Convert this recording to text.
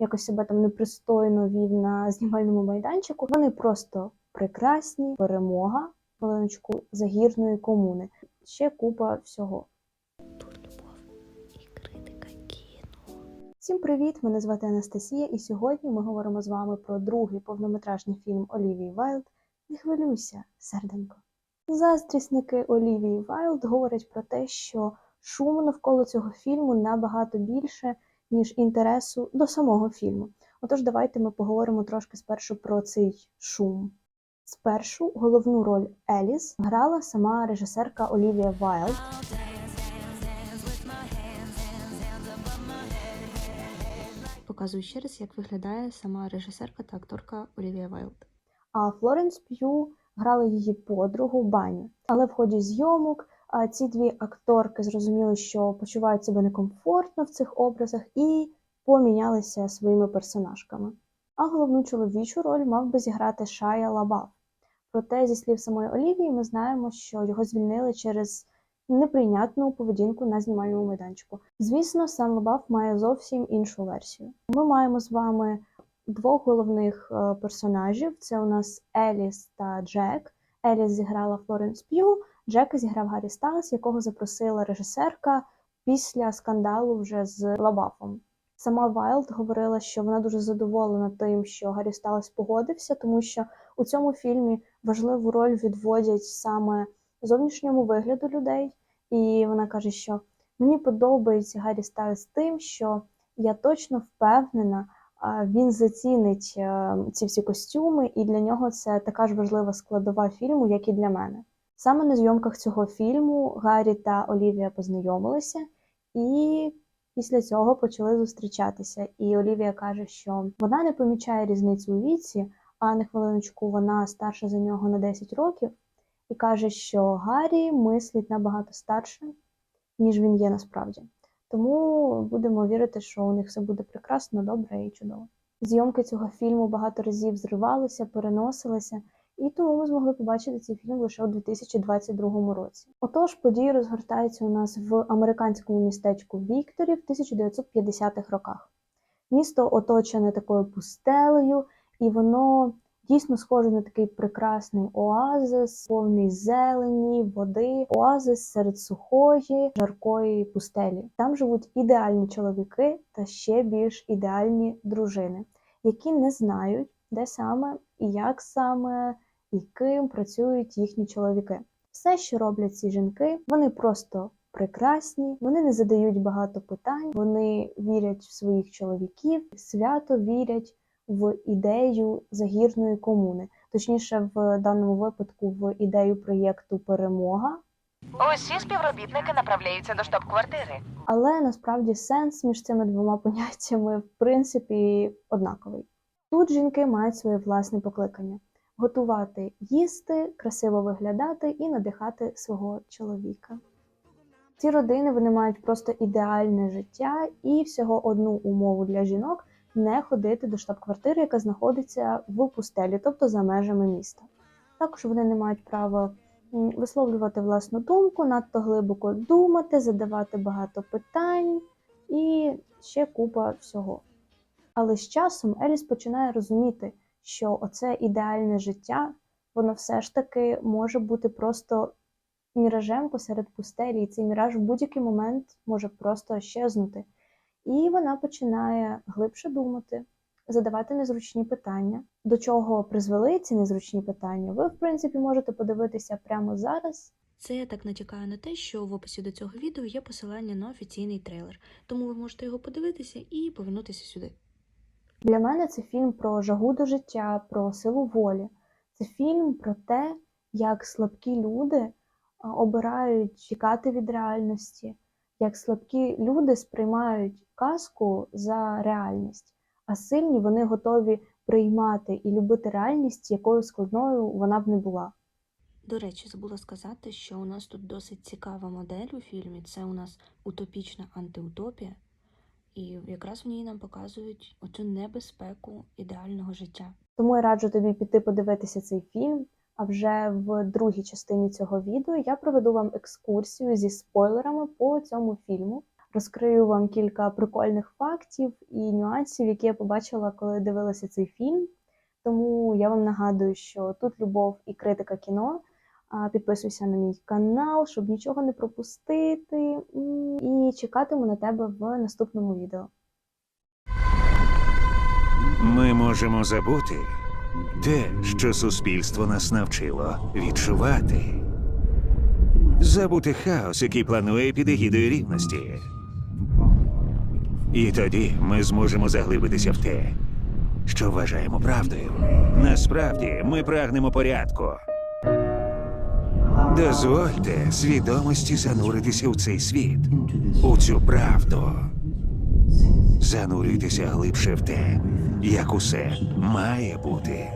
якось себе там непристойно вів на знімальному майданчику. Вони просто прекрасні, перемога, хвилиночку загірної комуни. Ще купа всього. Всім привіт! Мене звати Анастасія, і сьогодні ми говоримо з вами про другий повнометражний фільм Олівії Вайлд Не хвилюйся, серденько. Заздрісники Олівії Вайлд говорять про те, що шуму навколо цього фільму набагато більше, ніж інтересу до самого фільму. Отож, давайте ми поговоримо трошки спершу про цей шум. Спершу головну роль Еліс грала сама режисерка Олівія Вайлд. Показую ще раз, як виглядає сама режисерка та акторка Олівія Вайлд. а Флоренс П'ю грала її подругу Бані. Але в ході зйомок ці дві акторки зрозуміли, що почувають себе некомфортно в цих образах і помінялися своїми персонажками. А головну чоловічу роль мав би зіграти Шая Лабаф. Проте, зі слів самої Олівії, ми знаємо, що його звільнили через неприйнятну поведінку на знімальному майданчику. Звісно, сам Лабаф має зовсім іншу версію. Ми маємо з вами двох головних е, персонажів. Це у нас Еліс та Джек. Еліс зіграла Флоренс П'ю, Джека зіграв Гаррі Стайлс, якого запросила режисерка після скандалу вже з Лабафом. Сама Вайлд говорила, що вона дуже задоволена тим, що Гаррі Стайлс погодився, тому що у цьому фільмі важливу роль відводять саме зовнішньому вигляду людей. І вона каже, що мені подобається Гаррі Стайлс тим, що я точно впевнена, він зацінить е, ці всі костюми, і для нього це така ж важлива складова фільму, як і для мене. Саме на зйомках цього фільму Гаррі та Олівія познайомилися і після цього почали зустрічатися. І Олівія каже, що вона не помічає різницю у віці, а на хвилиночку вона старша за нього на 10 років, і каже, що Гаррі мислить набагато старше, ніж він є насправді. Тому будемо вірити, що у них все буде прекрасно, добре і чудово. Зйомки цього фільму багато разів зривалися, переносилися, і тому ми змогли побачити цей фільм лише у 2022 році. Отож, події розгортаються у нас в американському містечку Вікторі в 1950-х роках. Місто оточене такою пустелею, і воно дійсно схоже на такий прекрасний оазис, повний зелені, води, оазис серед сухої, жаркої пустелі. Там живуть ідеальні чоловіки та ще більш ідеальні дружини, які не знають, де саме і як саме і ким працюють їхні чоловіки. Все, що роблять ці жінки, вони просто прекрасні, вони не задають багато питань, вони вірять в своїх чоловіків, свято вірять в ідею загірної комуни, точніше, в даному випадку в ідею проєкту Перемога. Усі співробітники направляються до штаб-квартири. Але насправді сенс між цими двома поняттями в принципі однаковий. Тут жінки мають своє власне покликання готувати, їсти, красиво виглядати і надихати свого чоловіка. Ці родини вони мають просто ідеальне життя і всього одну умову для жінок не ходити до штаб-квартири, яка знаходиться в пустелі, тобто за межами міста. Також вони не мають права висловлювати власну думку, надто глибоко думати, задавати багато питань і ще купа всього. Але з часом Еліс починає розуміти, що оце ідеальне життя, воно все ж таки може бути просто міражем посеред пустелі, і цей міраж в будь-який момент може просто щезнути. І вона починає глибше думати, задавати незручні питання. До чого призвели ці незручні питання? Ви, в принципі, можете подивитися прямо зараз. Це я так натякаю на те, що в описі до цього відео є посилання на офіційний трейлер, тому ви можете його подивитися і повернутися сюди. Для мене це фільм про жагу до життя, про силу волі. Це фільм про те, як слабкі люди обирають тікати від реальності, як слабкі люди сприймають казку за реальність, а сильні вони готові приймати і любити реальність, якою складною вона б не була. До речі, забула сказати, що у нас тут досить цікава модель у фільмі. Це у нас утопічна антиутопія, і якраз в ній нам показують оцю небезпеку ідеального життя. Тому я раджу тобі піти подивитися цей фільм. А вже в другій частині цього відео я проведу вам екскурсію зі спойлерами по цьому фільму. розкрию вам кілька прикольних фактів і нюансів, які я побачила, коли дивилася цей фільм. Тому я вам нагадую, що тут любов і критика кіно. Підписуйся на мій канал, щоб нічого не пропустити. І чекатиму на тебе в наступному відео. Ми можемо забути те, що суспільство нас навчило відчувати. Забути хаос, який планує під егідою рівності. І тоді ми зможемо заглибитися в те, що вважаємо правдою. Насправді ми прагнемо порядку. Дозвольте свідомості зануритися у цей світ, у цю правду. Занурюйтеся глибше в те, як усе має бути.